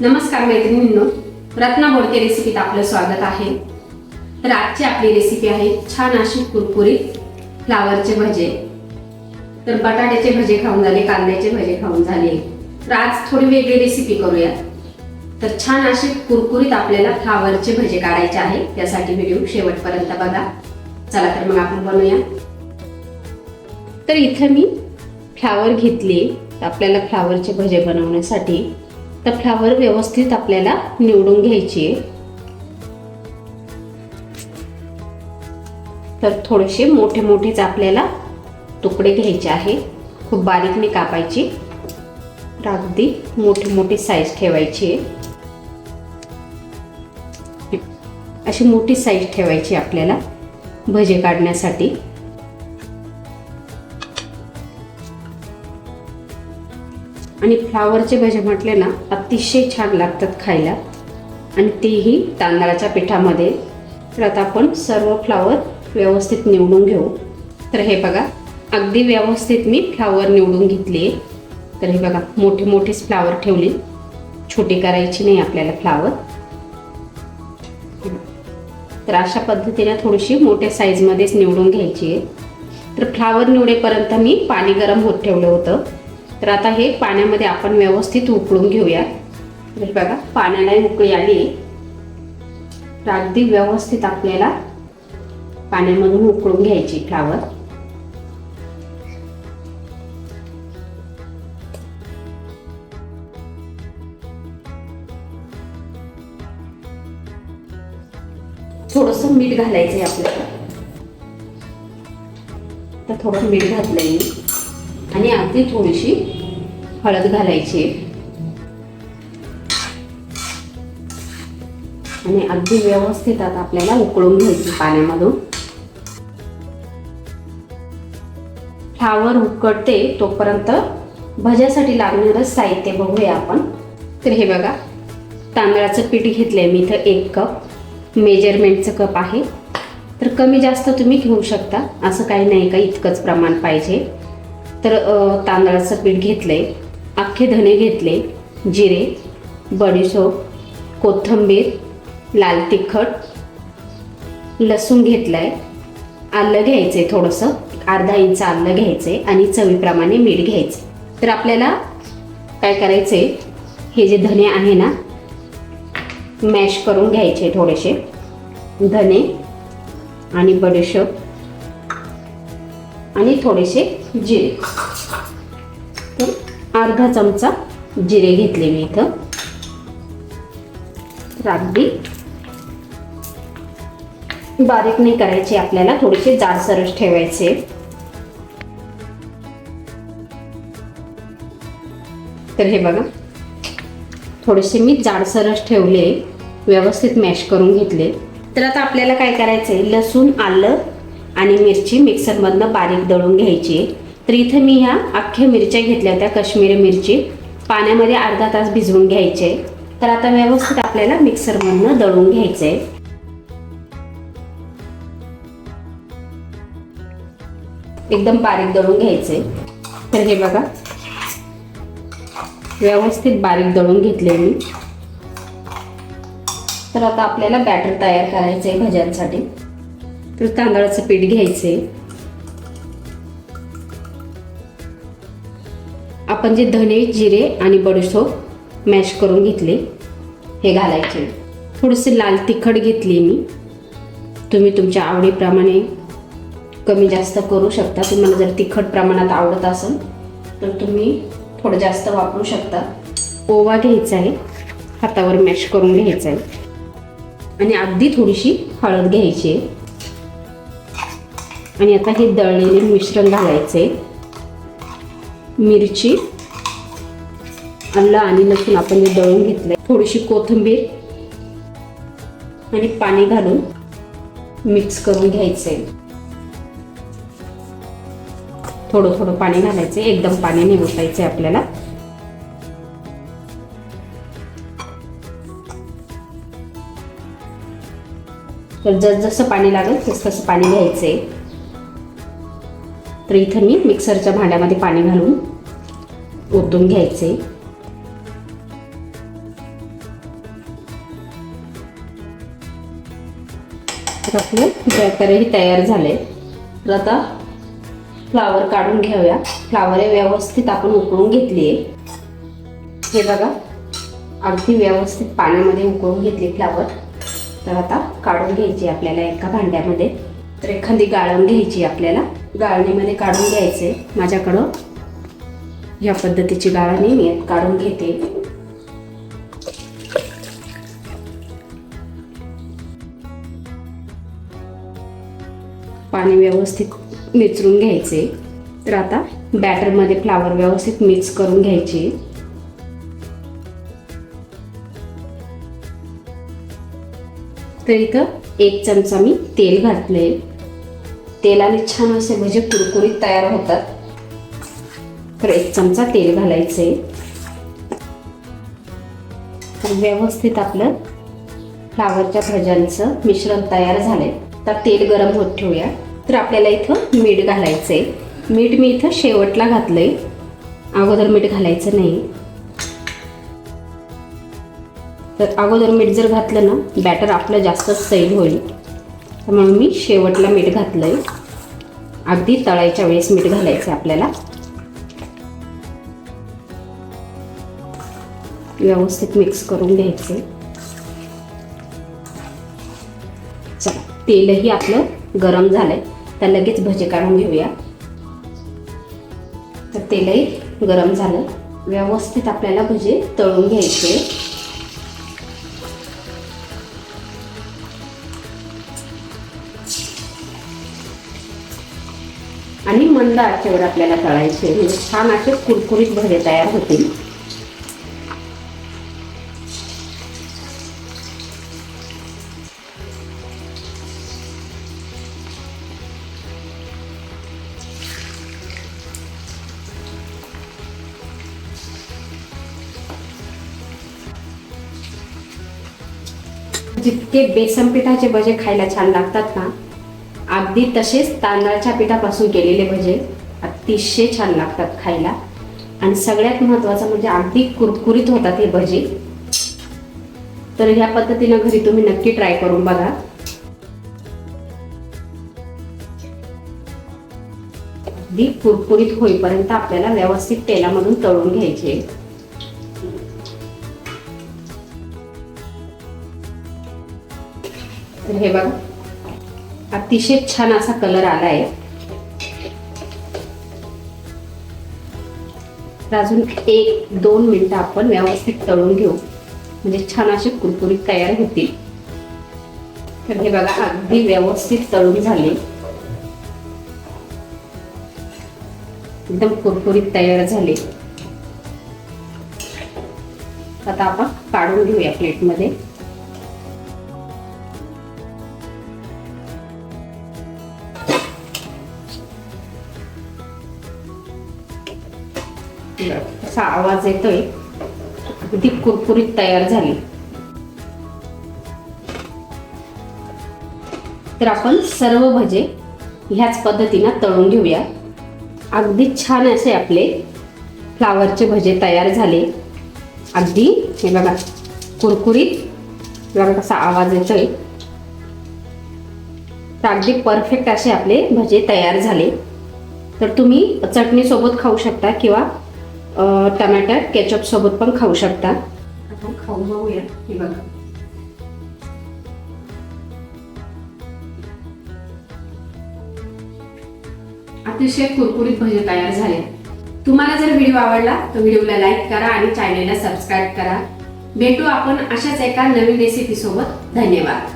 नमस्कार मैत्रिणींनो रत्ना बोडके रेसिपीत आपलं स्वागत आहे. तर आजची आपली रेसिपी आहे छान अशी कुरकुरीत फ्लावरचे भजे. तर बटाट्याचे भजे खाऊन झाले कांद्याचे भजे खाऊन झाले. तर आज थोडी वेगळी रेसिपी करूया तर छान असे कुरकुरीत आपल्याला फ्लावरचे भजे काढायचे आहे. त्यासाठी व्हिडिओ शेवटपर्यंत बघा. चला तर मग आपण बनवूया. तर इथं मी फ्लावर घेतली आपल्याला फ्लावरचे भजे बनवण्यासाठी. तर फ्लावर व्यवस्थित आपल्याला निवडून घ्यायची आहे. तर थोडेसे मोठे मोठेच आपल्याला तुकडे घ्यायचे आहे. खूप बारीक कापायचे कापायची. तर अगदी मोठी मोठी साईज ठेवायची आहे. अशी मोठी साईज ठेवायची आपल्याला. भजे काढण्यासाठी. आणि फ्लावरचे भजे म्हटले ना अतिशय छान लागतात खायला. आणि तेही तांदळाच्या पिठामध्ये. तर आता आपण सर्व फ्लावर व्यवस्थित निवडून घेऊ. तर हे बघा अगदी व्यवस्थित मी फ्लावर निवडून घेतली. आहे तर हे बघा मोठी मोठीच फ्लावर ठेवले. छोटी करायची नाही आपल्याला फ्लावर. तर अशा पद्धतीने थोडीशी मोठ्या साईजमध्येच निवडून घ्यायची आहे. तर फ्लावर निवडेपर्यंत मी पाणी गरम होत ठेवलं होतं. तर आता हे पाण्यामध्ये आपण व्यवस्थित उकळून घेऊया हे म्हणजे बघा पाण्याला उकळी आली तर अगदी व्यवस्थित आपल्याला पाण्यामधून उकळून घ्यायची फ्लावर. थोडस मीठ घालायचंय आपल्याला. तर थोडं मीठ घातलंय मी. आणि अगदी थोडीशी हळद घालायची. आणि अगदी व्यवस्थित आता आपल्याला उकळून घ्यायची पाण्यामधून. फ्लावर उकडते तोपर्यंत भज्यासाठी लागणारं साहित्य बघूया आपण. तर हे बघा तांदळाचं पीठ घेतलंय मी इथं एक कप. मेजरमेंटचं कप आहे. तर कमी जास्त तुम्ही घेऊ शकता. असं काही नाही का इतकंच प्रमाण पाहिजे. तर तांदळाचं पीठ घेतलंय अख्खे धणे घेतले जिरे बडीशोप कोथिंबीर लाल तिखट लसूण घेतलाय आलं घ्यायचंय थोडंसं अर्धा इंच आलं घ्यायचंय आणि चवीप्रमाणे मीठ घ्यायचं तर आपल्याला काय करायचंय? हे जे धने आहे ना मॅश करून घ्यायचे थोडेसे. धने आणि बडीशोप आणि थोडेसे जिरे. तर अर्धा चमचा जिरे घेतले मी इथं. तर अगदी बारीक नाही करायचे आपल्याला थोडेसे जाडसरच ठेवायचे. तर हे बघा. थोडेसे मी जाडसरच ठेवले व्यवस्थित मॅश करून घेतले. तर आता आपल्याला काय करायचं आहे लसूण आलं आणि मिरची मिक्सरमधनं बारीक दळून घ्यायची. आहे तर इथं मी ह्या अख्ख्या मिरच्या घेतल्या होत्या काश्मीरी मिरची. पाण्यामध्ये अर्धा तास भिजवून घ्यायचे. तर आता व्यवस्थित आपल्याला मिक्सरमधनं दळून घ्यायचं आहे एकदम बारीक दळून घ्यायचे तर हे बघा. व्यवस्थित बारीक दळून घेतले मी. तर आता आपल्याला बॅटर तयार करायचं आहे भज्यांसाठी. तर तांदळाचं पीठ घ्यायचे आपण जे धने जिरे आणि बडीशोप मॅश करून घेतले हे घालायचे. थोडेसे लाल तिखट घेतली मी. तुम्ही तुमच्या आवडीप्रमाणे कमी जास्त करू शकता. तुम्हाला जर तिखट प्रमाणात आवडत असेल तर तुम्ही थोडं जास्त वापरू शकता. ओवा घ्यायचा आहे हातावर मॅश करून घ्यायचा आहे आणि अगदी थोडीशी हळद घ्यायची आहे. आणि आता हे दळलेले मिश्रण घालायचे. मिरची आलं आणि लसूण आपण हे दळून घेतलंय. थोडीशी कोथिंबीर आणि पाणी घालून मिक्स करून घ्यायचे. थोडं थोडं पाणी घालायचे. एकदम पाणी निवसायचे आपल्याला. तर जसजसं पाणी लागेल तसं तसं पाणी घ्यायचंय. तर इथं मी मिक्सरच्या भांड्यामध्ये पाणी घालून ओतून घ्यायचे. आपले आपलं तयार झाले तर आता फ्लावर काढून घ्याव्या. फ्लावर हे व्यवस्थित आपण उकळून घेतली आहे हे बघा अगदी व्यवस्थित पाण्यामध्ये उकळून घेतली फ्लावर. तर आता काढून घ्यायची आपल्याला एका भांड्यामध्ये. तर एखादी गाळून घ्यायची आपल्याला. गाळणीमध्ये काढून घ्यायचे माझ्याकडं. ह्या पद्धतीची गाळणी मी काढून घेते. पाणी व्यवस्थित मिसळून घ्यायचे. तर आता बॅटरमध्ये फ्लावर व्यवस्थित मिक्स करून घ्यायचे. तर इथं एक चमचा मी तेल घातले तेलाने छान असे भजे कुरकुरीत तयार होतात. तर एक चमचा तेल घालायचे. आहे व्यवस्थित आपलं फ्लावरच्या भज्यांचं मिश्रण तयार झालंय. तर तेल गरम होत ठेवूया. तर आपल्याला इथं मीठ घालायचंय. मीठ मी इथं शेवटला घातलंय. अगोदर मीठ घालायचं नाही. तर अगोदर मीठ जर घातलं ना बॅटर आपलं जास्तच सैल होईल. त्यामुळे मी शेवटला मीठ घातलंय. अगदी तळायच्या वेळेस मीठ घालायचं आपल्याला. व्यवस्थित मिक्स करून घ्यायचे चला तेलही आपलं गरम झालंय. तर लगेच भजे काढून घेऊया. तर तेलही गरम झालं. व्यवस्थित आपल्याला भजे तळून घ्यायचे. मंद आचेवर आपल्याला तळायचे छान असे कुरकुरीत भजे तयार होतील. जितके बेसन पिठाचे भजे खायला छान लागतात ना अगदी तसेच तांदळाच्या पिठापासून केलेले भजे अतिशय छान लागतात खायला. आणि सगळ्यात महत्त्वाचं म्हणजे अगदी कुरकुरीत होतात हे भजे. तर ह्या पद्धतीनं घरी तुम्ही नक्की ट्राय करून बघा. अगदी कुरकुरीत होईपर्यंत आपल्याला व्यवस्थित तेलामधून तळून घ्यायचे. तर हे बघा. अतिशय छान असा कलर आला आहे तर अजून एक दोन मिनिटं आपण व्यवस्थित तळून घेऊ. म्हणजे छान असे कुरकुरीत तयार होतील. तर हे बघा अगदी व्यवस्थित तळून झाले. एकदम कुरकुरीत तयार झाले. आता आपण काढून घेऊया प्लेटमध्ये. असा आवाज येतोय. अगदी कुरकुरीत तयार झाली. तर आपण सर्व भजे ह्याच पद्धतीनं तळून घेऊया. अगदी छान असे आपले फ्लावरचे भजे तयार झाले. अगदी हे बघा कुरकुरीत. बघा कसा आवाज येतोय. तर अगदी परफेक्ट असे आपले भजे तयार झाले. तर तुम्ही चटणीसोबत खाऊ शकता किंवा टमाटर केचप सोबत पण खाऊ शकता. आपण खाऊ बघूया. हे बघा. अतिशय कुरकुरीत भजे तयार झाले. तुम्हाला जर व्हिडिओ आवडला तर व्हिडिओला लाईक करा आणि चॅनेलला सबस्क्राईब करा. भेटू आपण अशाच एका नवीन रेसिपी सोबत. धन्यवाद.